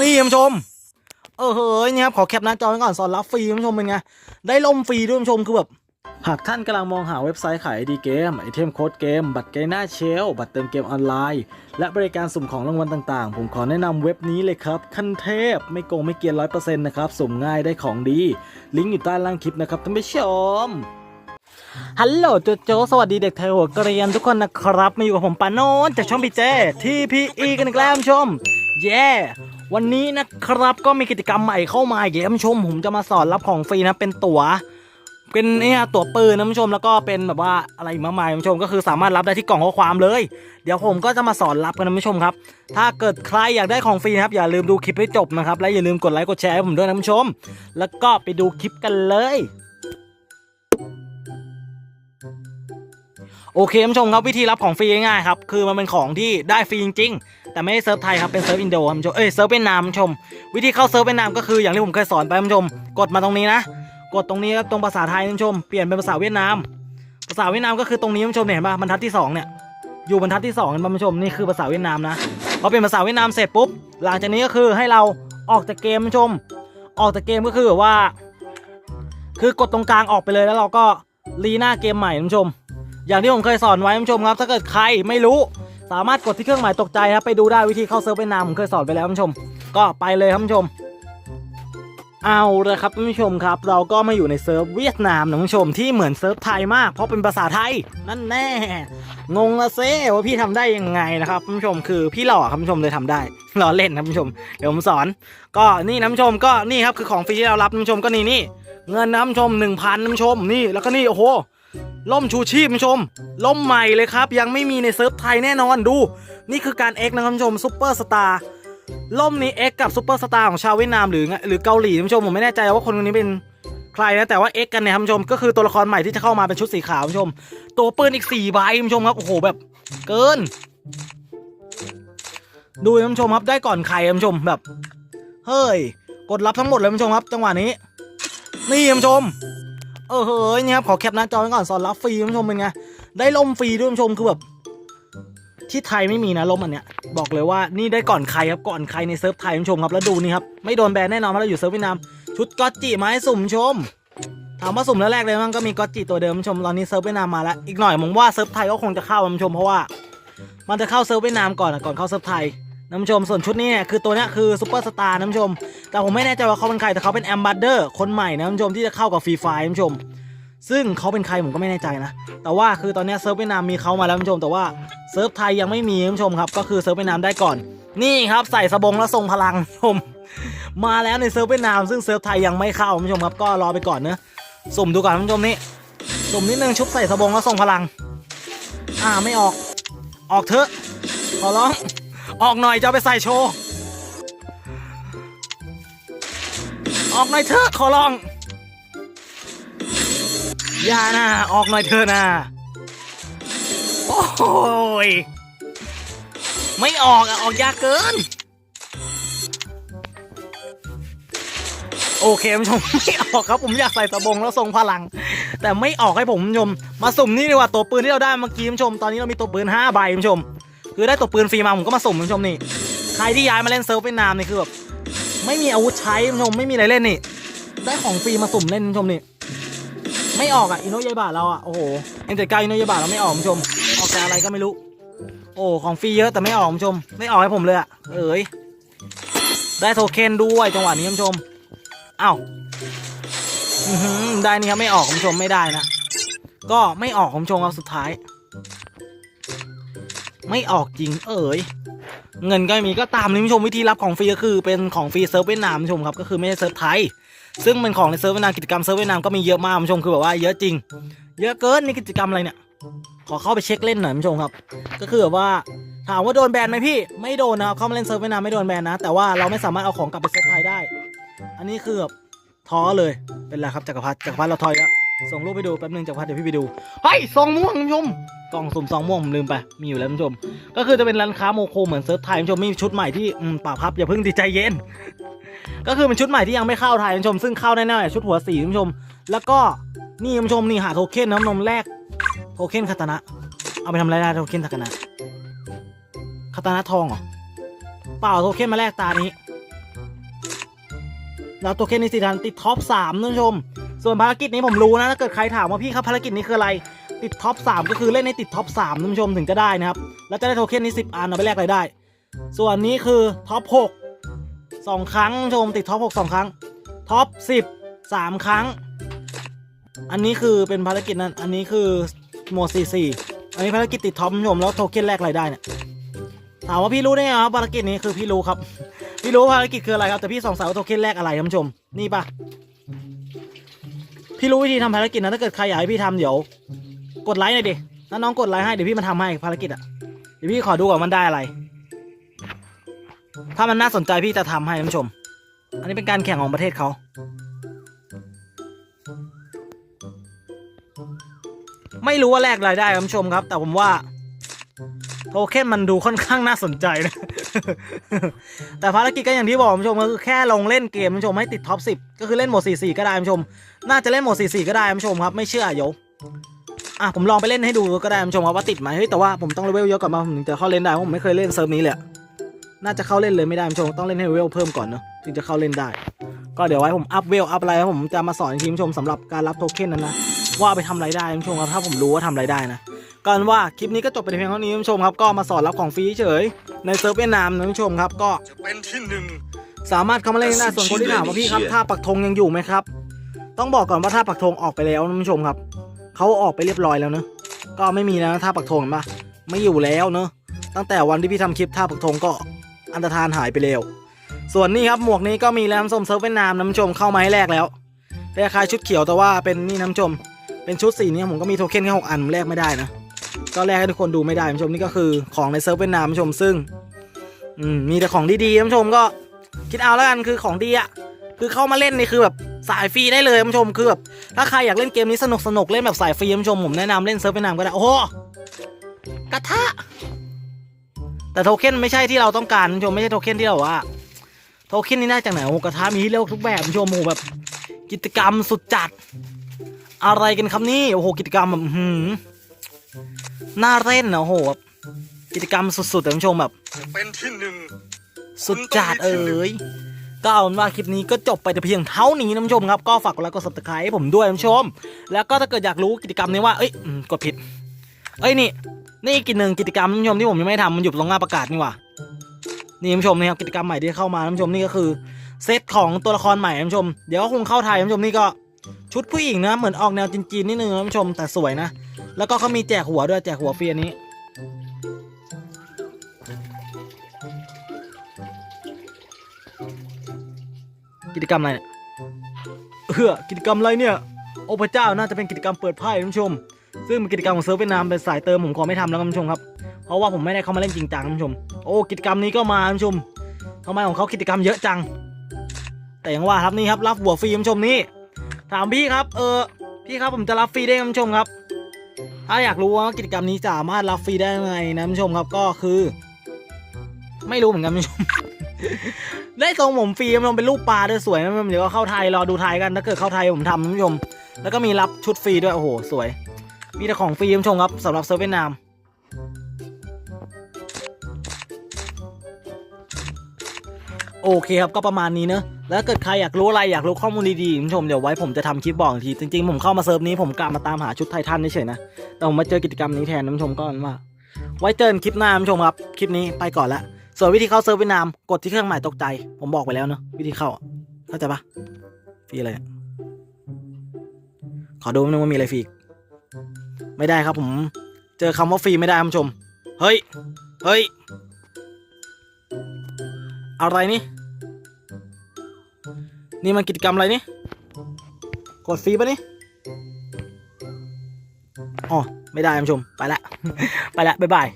นี่ท่านผู้ชม เออเฮ้ยเนี่ยครับขอแคปหน้าจอไว้ก่อนสอนรับฟรีท่านผู้ชมเป็นไง ได้ล่มฟรีด้วยท่านผู้ชมคือแบบหากท่านกำลังมองหาเว็บไซต์ขายดีเกม ไอเทมโค้ดเกม บัตรเกมหน้าเชล บัตรเติมเกมออนไลน์ และบริการสุ่มของรางวัลต่างๆ ผมขอแนะนำเว็บนี้เลยครับ ขั้นเทพ ไม่โกงไม่เกียนร้อยเปอร์เซ็นต์นะครับ สุ่มง่ายได้ของดี ลิงก์อยู่ใต้ล่างคลิปนะครับท่านผู้ชม ฮัลโหลโจโจ สวัสดีเด็กไทยหัวเกรียนทุกคนนะครับ มาอยู่กับผมปาโนนจากช่องพีเจทีพีอีกันอีกแล้วท่านผู้ชม เย้ วันนี้นะครับก็มีกิจกรรมใหม่เข้ามาอีกแล้วท่านผู้ชมผมจะมาสอนรับของฟรีนะเป็นตั๋ว เป็นเนี่ยตั๋วปืนนะท่านผู้ชมแล้วก็เป็นแบบว่าอะไรมากมายท่านผู้ชมก็คือสามารถรับได้ที่กล่องข้อความเลย เดี๋ยวผมก็จะมาสอนรับกันนะท่านผู้ชมครับ ถ้าเกิดใครอยากได้ของฟรีนะครับอย่าลืมดูคลิปให้จบนะครับและอย่าลืมกดไลค์กดแชร์ให้ผมด้วยนะท่านผู้ชม แล้วก็ไปดูคลิปกันเลยโอเคท่านผู้ชมครับวิธีรับของฟรีง่ายๆครับคือมันเป็นของที่ได้ฟรีจริงๆ แต่ไม่ใช่เซิร์ฟไทยครับเป็นเซิร์ฟอินโดครับท่านผู้ชมเอ้ยเซิร์ฟเวียดนามท่านผู้ชม วิธีเข้าเซิร์ฟเวียดนามก็คืออย่างที่ผมเคยสอนไปท่านผู้ชม กดมาตรงนี้นะ กดตรงนี้ครับตรงภาษาไทยท่านผู้ชมเปลี่ยนเป็นภาษาเวียดนาม ภาษาเวียดนามก็คือตรงนี้ท่านผู้ชมเห็นป่ะบรรทัดที่สองเนี่ยอยู่บรรทัดที่สองท่านผู้ชมนี่คือภาษาเวียดนามนะพอเป็นภาษาเวียดนามเสร็จปุ๊บหลังจากนี้ก็คือให้เราออกจากเกมท่านผู้ชม ออกจากเกมก็คือว่า คือกดตรงกลางออกไปเลยแล้วเราก็รีหน้าเกมใหม่ผู้ชม อย่างที่ผมเคยสอนไว้ผู้ชมครับ ถ้าเกิดใครไม่รู้ สามารถกดที่เครื่องหมายตกใจครับไปดูได้วิธีเข้าเซิร์ฟเวียดนามผมเคยสอนไปแล้วท่านผู้ชม ก็ไปเลยครับท่านผู้ชม เอาละครับท่านผู้ชมครับ เราก็มาอยู่ในเซิร์ฟเวียดนามนะท่านผู้ชมที่เหมือนเซิร์ฟไทยมากเพราะเป็นภาษาไทยนั่นแน่งงละเซ่ว่าพี่ทำได้ยังไงนะครับท่านผู้ชมคือพี่หล่อครับท่านผู้ชมเลยทำได้ล้อเล่นนะท่านผู้ชมเดี๋ยวผมสอน ก็นี่ท่านผู้ชมก็นี่ครับคือของฟรีที่เรารับท่านผู้ชมก็นี่นี่เงินนะท่านผู้ชมหนึ่งพันท่านผู้ชมนี่แล้วก็นี่โอ้โห ล่มชูชีพคุณผู้ชม ล่มใหม่เลยครับ ยังไม่มีในเซิร์ฟไทยแน่นอนดู นี่คือการ X นะครับคุณผู้ชมซุปเปอร์สตาร์ล่มนี้ X กับซุปเปอร์สตาร์ของชาวเวียดนามหรือไงหรือเกาหลีคุณผู้ชมผมไม่แน่ใจว่าคนคนนี้เป็นใครนะแต่ว่า X กันเนี่ยคุณผู้ชม ก็คือตัวละครใหม่ที่จะเข้ามาเป็นชุดสีขาวคุณผู้ชม ตัวปืนอีก4ใบคุณผู้ชมครับโอ้โหแบบ เกิน ดูคุณผู้ชมครับได้ก่อนใครคุณผู้ชมแบบ เฮ้ย กดรับทั้งหมดเลยคุณผู้ชมครับ จังหวะนี้ นี่คุณผู้ชม เออเฮ้ยเนี่ยครับขอแคปหน้าจอไว้ก่อนสอนรับฟรีคุณผู้ชมเป็นไงได้ล่มฟรีด้วยคุณผู้ชมคือแบบ ที่ไทยไม่มีนะล่มอันเนี้ยบอกเลยว่านี่ได้ก่อนใครครับก่อนใครในเซิร์ฟไทยคุณผู้ชมครับแล้วดูนี่ครับไม่โดนแบนแน่นอนเพราะเราอยู่เซิร์ฟเวียดนามชุดก็อตจิมาให้สุ่มชมถามว่าสุ่มแล้วแรกเลยมันก็มีก็อตจิตัวเดิมคุณผู้ชมตอนนี้เซิร์ฟเวียดนามมาแล้วอีกหน่อยผมว่าเซิร์ฟไทยก็คงจะเข้าคุณผู้ชมเพราะว่า มันจะเข้าเซิร์ฟเวียดนามก่อนอะก่อนเข้าเซิร์ฟไทย นะคุณผู้ชมส่วนชุดนี้เนี่ยคือตัวนี้คือซูเปอร์สตาร์นะคุณผู้ชม แต่ผมไม่แน่ใจว่าเขาเป็นใครแต่เขาเป็นแอมบัตเดอร์คนใหม่นะคุณผู้ชมที่จะเข้ากับฟรีไฟคุณผู้ชม ซึ่งเขาเป็นใครผมก็ไม่แน่ใจนะ แต่ว่าคือตอนนี้เซิร์ฟเวียดนามมีเขามาแล้วคุณผู้ชม แต่ว่าเซิร์ฟไทยยังไม่มีคุณผู้ชมครับก็คือเซิร์ฟเวียดนามได้ก่อน นี่ครับใส่สบงแล้วทรงพลังคุณผู้ชม มาแล้วในเซิร์ฟเวียดนามซึ่งเซิร์ฟไทยยังไม่เข้าคุณผู้ชมครับก็รอไปก่อนเนอะสุ่มดูก่อนคุณผู้ชมนี่สุ่มนิดนึงชุบใส่สบงแล้วทรงพลัง อ่าไม่ออก ออกเถอะขอร้อง ออกหน่อยจะเอาไปใส่โชว์ ออกหน่อยเถอะขอร้อง อย่านะออกหน่อยเถอะนะโอ้ยไม่ออกอะออกยากเกิน โอเคผู้ชมไม่ออกครับผมอยากใส่ตะบงแล้วทรงพลัง แต่ไม่ออกให้ผมผู้ชม มาสุ่มนี่ดีกว่าตัวปืนที่เราได้เมื่อกี้ผู้ชม ตอนนี้เรามีตัวปืน5ใบผู้ชม คือได้ตัวปืนฟรีมาผมก็มาสุ่มคุณผู้ชมนี่ ใครที่ย้ายมาเล่นเซิร์ฟเวียดนามนี่คือแบบไม่มีอาวุธใช้คุณผู้ชมไม่มีอะไรเล่นนี่ ได้ของฟรีมาสุ่มเล่นคุณผู้ชมนี่ ไม่ออกอะอินโนยายบะเราอะโอ้โหเอ็นเตอร์กาอินโนยายบะเราไม่ออกคุณผู้ชมออกแต่อะไรก็ไม่รู้ โอ้ของฟรีเยอะแต่ไม่ออกคุณผู้ชม ไม่ออกให้ผมเลยอะเอ้ยได้โทเค็นด้วยจังหวะนี้คุณผู้ชมอ้าวได้นี่ครับไม่ออกคุณผู้ชมไม่ได้นะก็ไม่ออกคุณผู้ชมครับสุดท้าย ไม่ออกจริงเอ้ยเงินก็มีก็ตามนี้คุณผู้ชมวิธีรับของฟรีก็คือเป็นของฟรีเซิร์ฟเวียดนามผู้ชมครับก็คือไม่ใช่เซิร์ฟไทย ซึ่งเป็นของในเซิร์ฟเวียดนามกิจกรรมเซิร์ฟเวียดนามก็มีเยอะมากผู้ชมคือแบบว่าเยอะจริง เยอะเกินนี่กิจกรรมอะไรเนี่ยขอเข้าไปเช็คเล่นหน่อยผู้ชมครับ ก็คือแบบว่าถามว่าโดนแบนไหมพี่ไม่โดนนะเข้ามาเล่นเซิร์ฟเวียดนามไม่โดนแบนนะ แต่ว่าเราไม่สามารถเอาของกลับไปเซิร์ฟไทยได้ อันนี้คือแบบท้อเลยเป็นไรครับจักรพรรดิจักรพรรดิเราถอยแล้ว ส่งรูปไปดูแป๊บนึงจักพรรดิเดี๋ยวพี่ไปดูเฮ้ยซองม่วงคุณผู้ชมกล่องสุ่มซองม่วงผมลืมไปมีอยู่แล้วคุณผู้ชม ก็คือจะเป็นร้านค้าโมโคเหมือนเซิร์ฟไทยคุณผู้ชมมีชุดใหม่ที่ป่าพับอย่าเพิ่งดีใจเย็น ก็คือเป็นชุดใหม่ที่ยังไม่เข้าไทยคุณผู้ชมซึ่งเข้าแน่ๆชุดหัวสีคุณผู้ชม แล้วก็นี่คุณผู้ชมนี่หาโทเค็นน้ำนมแรกโทเค็นคาตานะ เอาไปทำอะไรได้โทเค็นคาตานะคาตานะทองเหรอเปล่าโทเค็นมาแลกตานี้แล้วโทเค็นนี้สิทันติดท็อปสามท่านผู้ชม ส่วนภารกิจนี้ผมรู้นะถ้าเกิดใครถามว่าพี่ครับภารกิจนี้คืออะไรติดท็อปสามก็คือเล่นในติดท็อปสามท่านผู้ชมถึงจะได้นะครับ แล้วจะได้โทเค็นนี้สิบอันเอาไปแลกอะไรได้ ส่วนนี้คือท็อปหกสองครั้งท่านผู้ชมติดท็อปหกสองครั้งท็อปสิบสามครั้ง อันนี้คือเป็นภารกิจนั้น อันนี้คือโหมดสี่สี่อันนี้ภารกิจติดท็อปท่านผู้ชมแล้วโทเค็นแลกอะไรได้เนี่ยถามว่าพี่รู้ได้ไงครับภารกิจนี้คือพี่รู้ครับ พี่รู้ภารกิจคืออะไรครับแต่พี่สงสัยว่าโทเค็นแรกอะไรท่านผู้ชมนี่ปะ พี่รู้วิธีทำภารกิจนะถ้าเกิดใครอยากให้พี่ทำเดี๋ยว กดไลค์หน่อยดิถ้าน้องกดไลค์ให้เดี๋ยวพี่มาทำให้ภารกิจอะเดี๋ยวพี่ขอดูก่อนมันได้อะไร ถ้ามันน่าสนใจพี่จะทำให้ท่านผู้ชม อันนี้เป็นการแข่งของประเทศเขาไม่รู้ว่าแลกรายได้ท่านผู้ชมครับ แต่ผมว่า โทเค็นมันดูค่อนข้างน่าสนใจนะ แต่ภารกิจก็อย่างที่บอกคุณผู้ชมก็คือแค่ลงเล่นเกมคุณผู้ชมให้ติดท็อป10 ก็คือเล่นหมด 44 ก็ได้คุณผู้ชม น่าจะเล่นโหมด44ก็ได้คุณผู้ชมครับไม่เชื่อเดี๋ยวอะผมลองไปเล่นให้ดูก็ได้คุณผู้ชมครับว่าติดไหมเฮ้ยแต่ว่าผมต้องเลเวลเยอะก่อนมาผมถึงจะเข้าเล่นได้เพราะผมไม่เคยเล่นเซิร์ฟนี้เลยอะน่าจะเข้าเล่นเลยไม่ได้คุณผู้ชมต้องเล่นให้เลเวลเพิ่มก่อนเนอะถึงจะเข้าเล่นได้ ก็เดี๋ยวไว้ผมอัพเวลอัพอะไรแล้วผมจะมาสอนอีกทีคุณผู้ชมสำหรับการรับโทเค็นนั้นนะว่าเอาไปทำอะไรได้คุณผู้ชมครับถ้าผมรู้ว่าทำอะไรได้นะกันว่าคลิปนี้ก็จบไปเพียงเท่านี้คุณผู้ชมครับก็มาสอนรับของฟรีเฉยในเซิร์ฟเวียดนามนะคุณผู้ชมครับก็จะเป็นที่หนึ่งสามารถเข้ามาเล่นได้ส่วนคนที่ถามว่าพี่ครับท่าปักธงยังอยู่ไหมครับ ต้องบอกก่อนว่าท่าปักธงออกไปแล้วนะคุณผู้ชมครับเขาออกไปเรียบร้อยแล้วเนอะก็ไม่มีแล้วท่าปักธงเห็นปะไม่อยู่แล้วเนอะตั้งแต่วันที่พี่ทำคลิปท่าปักธงก็อันตรธานหายไปแล้ว ส่วนนี้ครับหมวกนี้ก็มีแล้วน้ำส้มเซิร์ฟเวียดนามนะคุณผู้ชมเข้ามาให้แรกแล้วคล้ายชุดเขียวแต่ว่าเป็นนี่น้ำชม เป็นชุดสีนี้ผมก็มีโทเค็นแค่หกอันแลกไม่ได้นะก็แลกให้ทุกคนดูไม่ได้คุณผู้ชมนี่ก็คือของในเซิร์ฟเวียดนามคุณผู้ชมซึ่งอืมมีแต่ของดีๆคุณผู้ชมก็คิดเอาแล้วกันคือของดีอะคือเข้ามาเล่นนี่คือแบบ สายฟรีได้เลยคุณผู้ชมคือแบบถ้าใครอยากเล่นเกมนี้สนุกสนุกๆเล่นแบบสายฟรีคุณผู้ชมผมแนะนำเล่นเซิร์ฟเวียดนามก็ได้โอ้โหกระทะแต่โทเค็นไม่ใช่ที่เราต้องการคุณผู้ชมไม่ใช่โทเค็นที่เราว่าโทเค็นนี่น่าจากไหนโอ้โหกระทะมีให้เลือกทุกแบบคุณผู้ชมโอ้โหแบบ กิจกรรมสุดจัด อะไรกันครับนี่โอ้โหกิจกรรมแบบอื้อหือน่าเล่นนะโอ้โหแบบกิจกรรมสุดๆแต่คุณผู้ชมแบบจะเป็นที่หนึ่งสุดจัดเอ๋ย ก็เอาเป็นว่าคลิปนี้ก็จบไปแต่เพียงเท่านี้นะผู้ชมครับ ก็ฝากกดไลค์กด subscribe ให้ผมด้วยนะผู้ชม แล้วก็ถ้าเกิดอยากรู้กิจกรรมนี้ว่าเอ้ยกดผิด เอ้ยนี่ นี่กิจหนึ่งกิจกรรมนะคุณผู้ชมที่ผมยังไม่ทำมันอยู่ตรงหน้าประกาศนี่ว่านี่คุณผู้ชมนี่ครับกิจกรรมใหม่ที่เข้ามาคุณผู้ชมนี่ก็คือเซตของตัวละครใหม่คุณผู้ชม เดี๋ยวก็คงเข้าไทยคุณผู้ชมนี่ก็ชุดผู้หญิงนะเหมือนออกแนวจีนๆนิดนึงนะคุณผู้ชมแต่สวยนะ แล้วก็เขามีแจกหัวด้วยแจกหัวฟรีอันนี้ กิจกรรมอะไรเนี่ยเออกิจกรรมอะไรเนี่ย โอ้พระเจ้าน่าจะเป็นกิจกรรมเปิดไพ่ท่านผู้ชม ซึ่งเป็นกิจกรรมของเซิร์ฟเวียดนามเป็นสายเติมผมขอไม่ทำแล้วครับท่านผู้ชมครับ เพราะว่าผมไม่ได้เข้ามาเล่นจริงจังท่านผู้ชม โอ้กิจกรรมนี้ก็มาท่านผู้ชมทำไมของเขากิจกรรมเยอะจัง แต่อย่างว่าครับนี่ครับรับหัวฟรีท่านผู้ชมนี่ ถามพี่ครับ เออพี่ครับผมจะรับฟรีได้ท่านผู้ชมครับ ถ้าอยากรู้ว่ากิจกรรมนี้สามารถรับฟรีได้ยังไงนะท่านผู้ชมครับก็คือ ไม่รู้เหมือนกันท่านผู้ชม ได้ทรงผมฟรีมันเป็นรูปปลาด้วยสวยนะมันเดี๋ยวก็เข้าไทยรอดูไทยกันถ้าเกิดเข้าไทยผมทำท่านผู้ชม แล้วก็มีรับชุดฟรีด้วยโอ้โหสวย มีแต่ของฟรีท่านผู้ชมครับสำหรับเซิร์ฟเวียดนามโอเคครับก็ประมาณนี้เนอะแล้วเกิดใครอยากรู้อะไรอยากรู้ข้อมูลดีๆคุณผู้ชมเดี๋ยวไว้ผมจะทำคลิปบอกทีจริงๆ ผมเข้ามาเซิร์ฟนี้ผมกะมาตามหาชุดไททันเฉยๆนะแต่ผมมาเจอกิจกรรมนี้แทนท่านผู้ชมก็ว่า ไว้เจอกันคลิปหน้าท่านผู้ชมครับคลิปนี้ไปก่อนละ ส่วนวิธีเข้าเซิร์ฟเวียดนามกดที่เครื่องหมายตกใจ ผมบอกไปแล้วเนอะวิธีเข้าเข้าใจปะฟรีอะไรขอดูนึงว่ามีอะไรฟรีไม่ได้ครับผม เจอคำว่าฟรีไม่ได้ท่านผู้ชม เฮ้ย เฮ้ย อะไรนี่ นี่มันกิจกรรมอะไรนี่ กดฟรีปะนี่อ๋อไม่ได้ท่านผู้ชม ไปละ ไปละ บ๊ายบาย